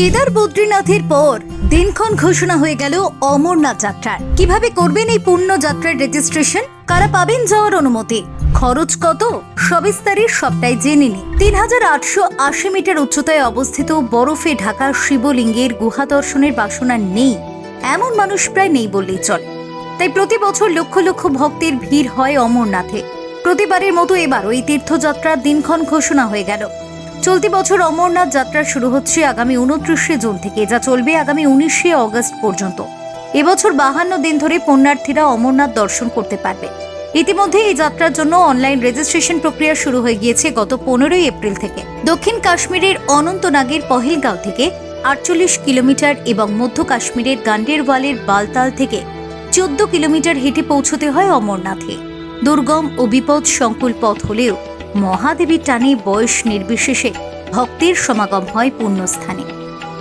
কেদার বদ্রীনাথের পর দিনক্ষণ ঘোষণা হয়ে গেল অমরনাথ যাত্রার। কীভাবে করবেন এই পূর্ণ যাত্রার রেজিস্ট্রেশন কারা পাবেন যাওয়ার অনুমতি? খরচ কত? সবিস্তারে সবটাই জেনে নি তিন হাজার আটশো আশি মিটার উচ্চতায় অবস্থিত বরফে ঢাকা শিবলিঙ্গের গুহা দর্শনের বাসনা নেই। এমন মানুষ প্রায় নেই বললেই চলে। তাই প্রতি বছর লক্ষ লক্ষ ভক্তের ভিড় হয় অমরনাথে। প্রতিবারের মতো এবার ওই তীর্থযাত্রার দিনক্ষণ ঘোষণা হয়ে গেল। চলতি বছর অমরনাথ যাত্রা শুরু হচ্ছে আগামী উনত্রিশে জুন থেকে। যা চলবে আগামী উনিশে অগস্ট পর্যন্ত। এবছর বাহান্ন দিন ধরে পুণ্যার্থীরা অমরনাথ দর্শন করতে পারবে। ইতিমধ্যে এই যাত্রার জন্য অনলাইন রেজিস্ট্রেশন প্রক্রিয়া শুরু হয়ে গিয়েছে গত পনেরোই এপ্রিল থেকে। দক্ষিণ কাশ্মীরের অনন্তনাগের পহেলগাঁও থেকে আটচল্লিশ কিলোমিটার এবং মধ্য কাশ্মীরের গান্ডেরওয়ালের বালতাল থেকে চোদ্দ কিলোমিটার হেঁটে পৌঁছতে হয় অমরনাথে। দুর্গম ও বিপদ সংকুল পথ হলেও মহাদেবীর টানে বয়স নির্বিশেষে ভক্তের সমাগম হয় পুণ্যস্থানে।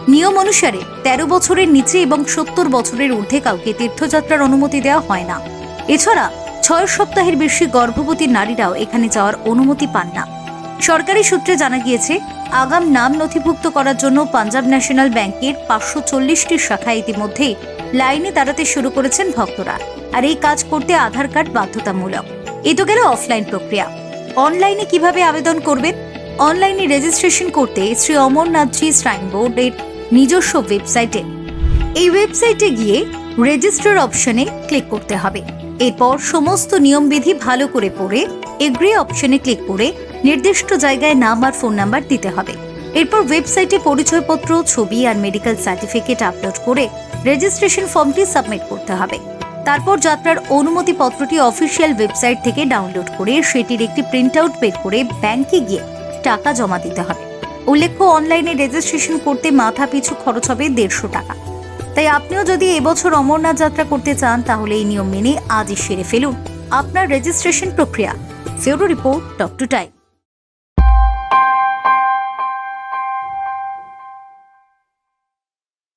নিয়ম অনুসারে তেরো বছরের নিচে এবং সত্তর বছরের ঊর্ধ্বে কাউকে তীর্থযাত্রার অনুমতি দেওয়া হয় না। এছাড়া ছয় সপ্তাহের বেশি গর্ভবতী নারীরাও এখানে যাওয়ার অনুমতি পান না। সরকারি সূত্রে জানা গিয়েছে, আগাম নাম নথিভুক্ত করার জন্য পাঞ্জাব ন্যাশনাল ব্যাংকের পাঁচশো চল্লিশটি শাখা ইতিমধ্যেই লাইনে দাঁড়াতে শুরু করেছেন ভক্তরা। আর এই কাজ করতে আধার কার্ড বাধ্যতামূলক। এ তো গেল অফলাইন প্রক্রিয়া। অনলাইনে কীভাবে আবেদন করবেন? অনলাইনে রেজিস্ট্রেশন করতে শ্রী অমরনাথজি শ্রাইন বোর্ডের নিজস্ব ওয়েবসাইটে। এই ওয়েবসাইটে গিয়ে রেজিস্টার অপশনে ক্লিক করতে হবে। এরপর সমস্ত নিয়মবিধি ভালো করে পড়ে, এগ্রি অপশনে ক্লিক করে নির্দিষ্ট জায়গায় নাম আর ফোন নাম্বার দিতে হবে। এরপর ওয়েবসাইটে পরিচয়পত্র, ছবি আর মেডিকেল সার্টিফিকেট আপলোড করে রেজিস্ট্রেশন ফর্মটি সাবমিট করতে হবে। তারপর যাত্রার অনুমতি পত্রটি অফিসিয়াল ওয়েবসাইট থেকে ডাউনলোড করে সেটির একটি প্রিন্ট আউট বের করে ব্যাংকে গিয়ে টাকা জমা দিতে হবে। উল্লেখ্য, অনলাইনে রেজিস্ট্রেশন করতে মাথা পিছু খরচ হবে দেড়শো টাকা। তাই আপনিও যদি এবছর অমরনাথ যাত্রা করতে চান, তাহলে এই নিয়ম মেনে আজই সেরে ফেলুন। আপনার রেজিস্ট্রেশন প্রক্রিয়া। ফেরো রিপোর্ট, ডক্টর টাইম।